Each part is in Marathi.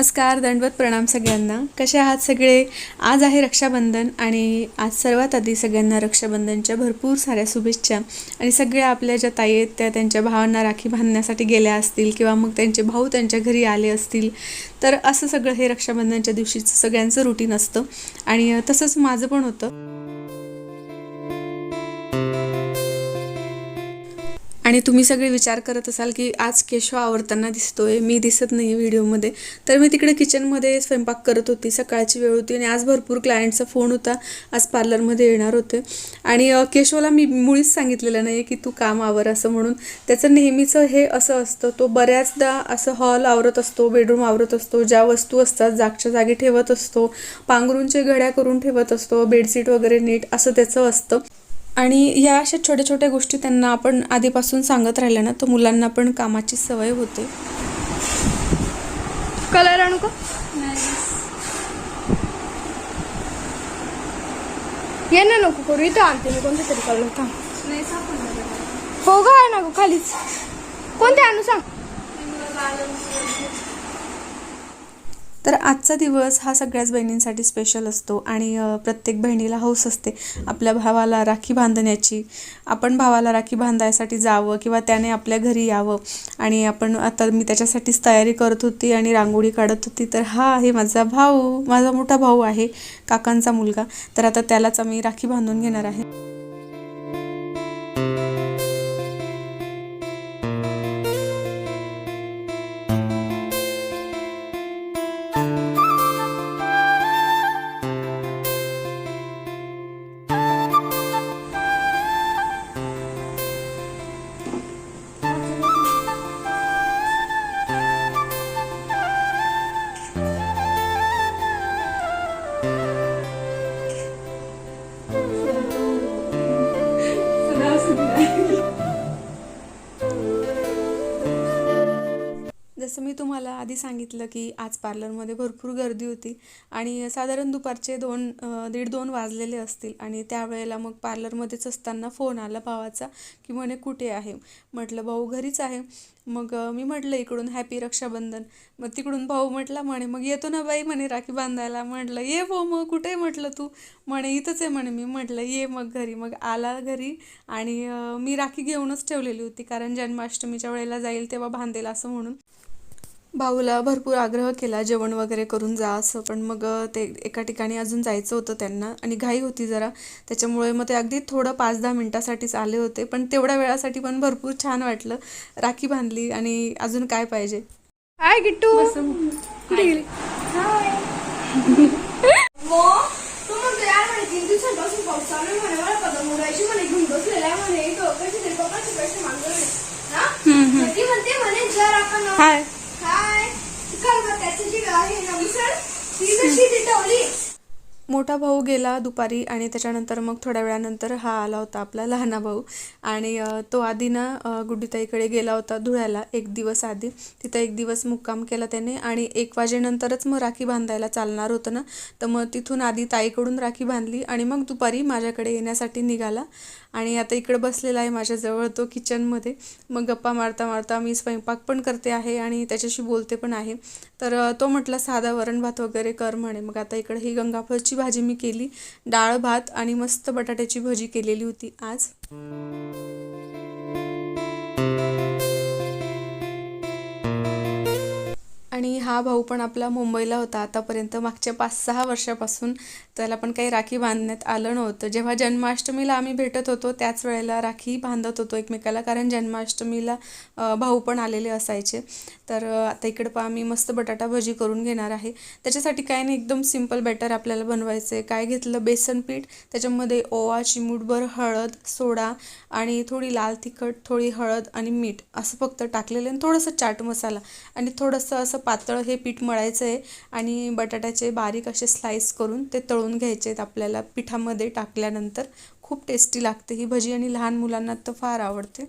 नमस्कार दंडवत प्रणाम सगळ्यांना. कसे आहात सगळे? आज आहे रक्षाबंधन आणि आज सर्वात आधी सगळ्यांना रक्षाबंधनच्या भरपूर साऱ्या शुभेच्छा. आणि सगळ्या आपल्या ज्या ताई आहेत त्या त्यांच्या भावांना राखी बांधण्यासाठी गेल्या असतील किंवा मग त्यांचे भाऊ त्यांच्या घरी आले असतील. तर असं सगळं हे रक्षाबंधनच्या दिवशीचं सगळ्यांचं रुटीन असतं. आणि तसंच माझं पण होतं. आणि तुम्ही सगळे विचार करत असाल की आज केशव आवरताना दिसतोय मी दिसत नाही व्हिडिओमध्ये. तर मी तिकडे किचनमध्ये स्वयंपाक करत होती सकाळची वेळ होती आणि आज भरपूर क्लायंटचा फोन होता. आज पार्लरमध्ये येणार होते. आणि केशवला मी मुळीच सांगितलेलं नाही की तू काम आवर असं म्हणून. त्याचं नेहमीचं हे असं असतं तो बऱ्याचदा असं हॉल आवरत असतो बेडरूम आवरत असतो ज्या वस्तू असतात जागच्या जागी ठेवत असतो पांघरूंचे घड्या करून ठेवत असतो बेडशीट वगैरे नीट असं त्याचं असतं. आणि या अशा छोट्या छोट्या गोष्टी त्यांना आपण आधीपासून सांगत राहिल्या ना तर मुलांना पण कामाची सवय होते. कलर आणू का? ये ना नको करू इथं आणते मी कोणते तरी कलर थांब हो ग आहे ना गं खालीच. कोणते आणू सांग? तर आजचा दिवस हा सगळ्याच बहिणींसाठी स्पेशल असतो आणि प्रत्येक बहिणीला हौस असते आपल्या भावाला राखी बांधण्याची. आपण भावाला राखी बांधायसाठी जावं किंवा त्याने आपल्या घरी यावं आणि आपण आता मी त्याच्यासाठीच तयारी करत होती आणि रांगोळी काढत होती तर हा आहे माझा भाऊ माझा मोठा भाऊ आहे काकांचा मुलगा. तर आता त्यालाच आम्ही राखी बांधून घेणार आहे. आधी सांगितलं की आज पार्लरमध्ये भरपूर गर्दी होती आणि साधारण दुपारचे दोन दीड दोन वाजलेले असतील आणि त्यावेळेला मग पार्लरमध्येच असताना फोन आला भावाचा की म्हणे कुठे आहे? म्हटलं भाऊ घरीच आहे. मग मी म्हटलं इकडून हॅपी रक्षाबंधन. मग तिकडून भाऊ म्हटला म्हणे मग येतो ना बाई म्हणे राखी बांधायला. म्हटलं ये भाऊ मग कुठे? म्हटलं तू. म्हणे इथंच आहे म्हणे मी म्हटलं ये मग घरी. मग आला घरी आणि मी राखी घेऊनच ठेवलेली होती कारण जन्माष्टमीच्या वेळेला जाईल तेव्हा बांधेल असं म्हणून. भाऊला भरपूर आग्रह केला जेवण वगैरे करून जा असं. पण मग ते एका ठिकाणी अजून जायचं होतं त्यांना आणि घाई होती जरा. त्याच्यामुळे मग ते अगदी थोडं पाच दहा मिनटासाठीच आले होते. पण तेवढ्या वेळासाठी पण भरपूर छान वाटलं. राखी बांधली आणि अजून काय पाहिजे? हाय कुठे गेली? आपण हाय. कर बरं त्याची जी आहे ना मिसळ ती जशी तिटवली मोठा भाऊ गेला दुपारी आणि त्याच्यानंतर मग थोड्या वेळानंतर हा आला होता आपला लहाना भाऊ. आणि तो आधी ना गुड्डीताईकडे गेला होता धुळ्याला एक दिवस आधी. तिथं एक दिवस मुक्काम केला त्याने आणि एक वाजेनंतरच मग राखी बांधायला चालणार होतं ना. तर मग तिथून आधी ताईकडून राखी बांधली आणि मग दुपारी माझ्याकडे येण्यासाठी निघाला. आणि आता इकडं बसलेला आहे माझ्याजवळ तो किचनमध्ये. मग गप्पा मारता मारता मी स्वयंपाक पण करते आहे आणि त्याच्याशी बोलते पण आहे. तर तो म्हटला साधा वरण भात वगैरे कर म्हणे. मग आता इकडे ही गंगाफळची भाजी मी केली. डाळ भात आणि मस्त बटाट्याची भजी केलेली होती आज. आणि हा भाऊ पण आपला मुंबईला होता आतापर्यंत. मागच्या पाच सहा वर्षापासून त्याला पण काही राखी बांधण्यात आलं नव्हतं. जेव्हा जन्माष्टमीला आम्ही भेटत होतो त्याच वेळेला राखी बांधत होतो एकमेकाला कारण जन्माष्टमीला भाऊ पण आलेले असायचे. तर आता इकडं पहा मी मस्त बटाटा भजी करून घेणार आहे. त्याच्यासाठी काय नाही एकदम सिंपल बॅटर आपल्याला बनवायचं आहे. काय घेतलं? बेसन पीठ त्याच्यामध्ये ओवा चिमूटभर हळद सोडा आणि थोडी लाल तिखट थोडी हळद आणि मीठ असं फक्त टाकलेलं आणि थोडंसं चाट मसाला आणि थोडंसं असं पातळ हे पीठ मळायचं आहे आणि बटाट्याचे बारीक असे स्लाईस करून ते तळून घ्यायचे आहेत आपल्याला पिठामध्ये टाकल्यानंतर. खूप टेस्टी लागते. ही भजी आणि लहान मुलांना तर फार आवडते.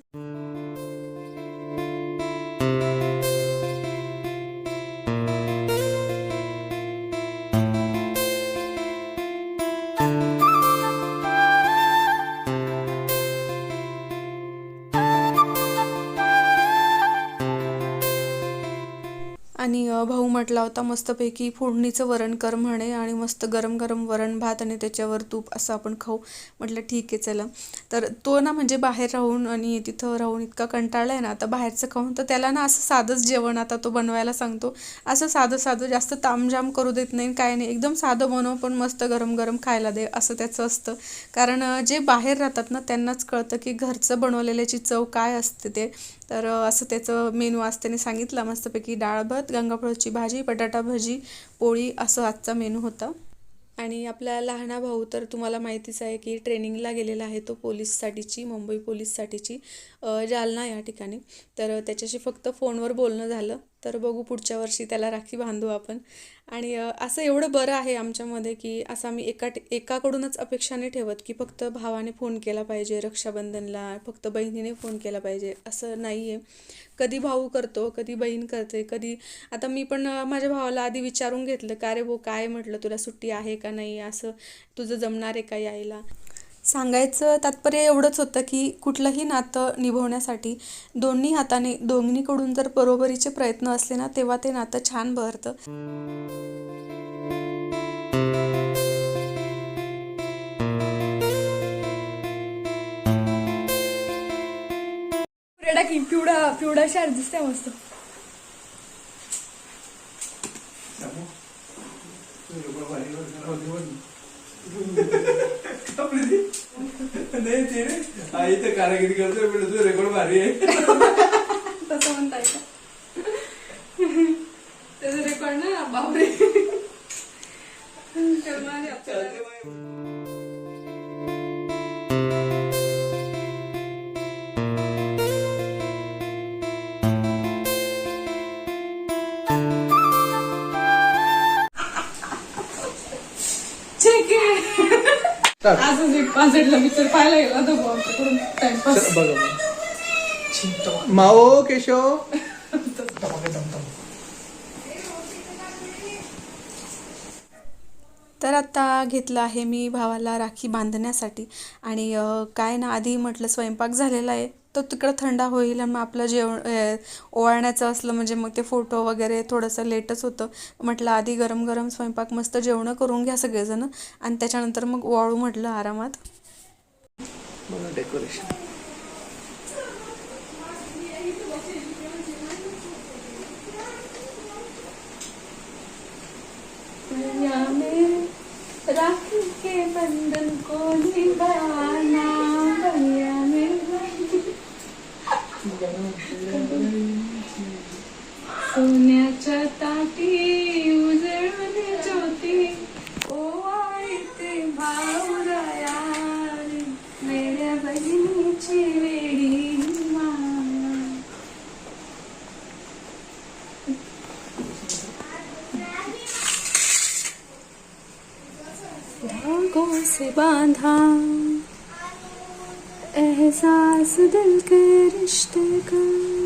आणि भाऊ म्हटला होता मस्तपैकी फोडणीचं वरण कर म्हणे आणि मस्त गरम गरम वरण भात आणि त्याच्यावर तूप असं आपण खाऊ. म्हटलं ठीक आहे चला. तर तो ना म्हणजे बाहेर राहून आणि तिथं राहून इतका कंटाळला आहे ना आता बाहेरचं खाऊन तर त्याला ना असं साधंच जेवण आता तो बनवायला सांगतो. असं साधं साधं जास्त तामजाम करू देत नाही काय नाही एकदम साधं बनव पण मस्त गरम गरम खायला दे असं त्याचं असतं. कारण जे बाहेर राहतात ना त्यांनाच कळतं की घरचं बनवलेल्याची चव काय असते ते. तर असं त्याचं मेनू आज त्याने सांगितलं मस्तपैकी डाळ भात गंगाफळाची भाजी बटाटा भाजी पोळी असं आजचा मेनू होता. आणि आपला लहाना भाऊ तर तुम्हाला माहितीच आहे की ट्रेनिंगला गेलेला आहे तो पोलीससाठीची मुंबई पोलीससाठीची जालना या ठिकाणी. तर त्याच्याशी फक्त फोनवर बोलणं झालं. तर बघू पुढच्या वर्षी त्याला राखी बांधू आपण. आणि असं एवढं बरं आहे आमच्यामध्ये की असं आम्ही एका एकाकडूनच अपेक्षा नाही ठेवत की फक्त भावाने फोन केला पाहिजे रक्षाबंधनला फक्त बहिणीने फोन केला पाहिजे असं नाही आहे कधी भाऊ करतो कधी बहीण करते कधी आता मी पण माझ्या भावाला आधी विचारून घेतलं का रे भाऊ काय म्हटलं तुला सुट्टी आहे का नाही? असं तुझं जमणार आहे का यायला? सांगायचं तात्पर्य एवढंच होतं की कुठलंही नातं निभवण्यासाठी दोन्ही हाताने दोन्हीकडून जर बरोबरीचे प्रयत्न असले ना तेव्हा ते नातं छान बहरतं. की पिवळा पिवळा शार दिसते मस्त. नाही ते रे आई तर कारागिरी करतोय पण तुझं रेकॉर्ड भारी आहे आजच एक पासष्टला पिक्चर पाहायला गेला होता बुवा आमच्याकडून टाइमपास बघा माओ केशव. तर आता घेतलं आहे मी भावाला राखी बांधण्यासाठी. आणि काय ना आधी म्हटलं स्वयंपाक झालेला आहे. तो तिकडं थंडा होईल आणि मग आपलं जेवण ओवाळण्याचं असलं म्हणजे मग ते फोटो वगैरे थोडंसं लेटच होतं. म्हटलं आधी गरम गरम स्वयंपाक मस्त जेवणं करून घ्या सगळेजण आणि त्याच्यानंतर मग ओवाळू म्हटलं आरामात. बघा डेकोरेशन. राखी के बंधन को निभाना बहिणीची वेडी माया धागों से बांधा। एहसास दिल के रिश्ते का।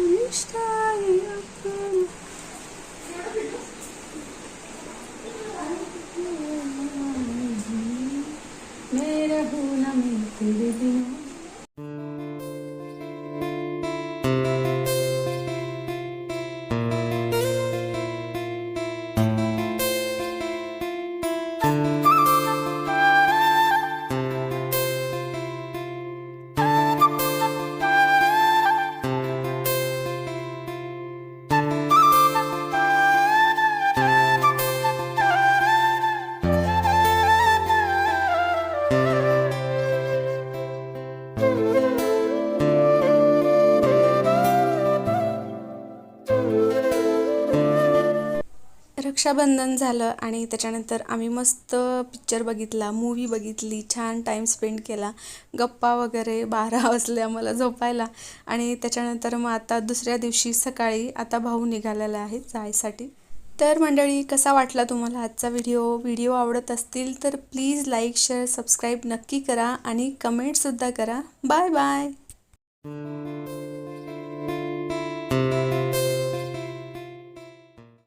रक्षाबंधन झालं आणि त्याच्यानंतर आम्ही मस्त पिक्चर बघितला मूवी बघितली छान टाईम स्पेंड केला. गप्पा वगैरे बारा वाजले आम्हाला झोपायला. आणि त्याच्यानंतर मग आता दुसऱ्या दिवशी सकाळी आता भाऊ निघालेला आहे जायसाठी. तर मंडळी कसा वाटला तुम्हाला आजचा व्हिडिओ व्हिडिओ आवडत असतील तर प्लीज लाईक शेअर सबस्क्राईब नक्की करा आणि कमेंटसुद्धा करा. Bye bye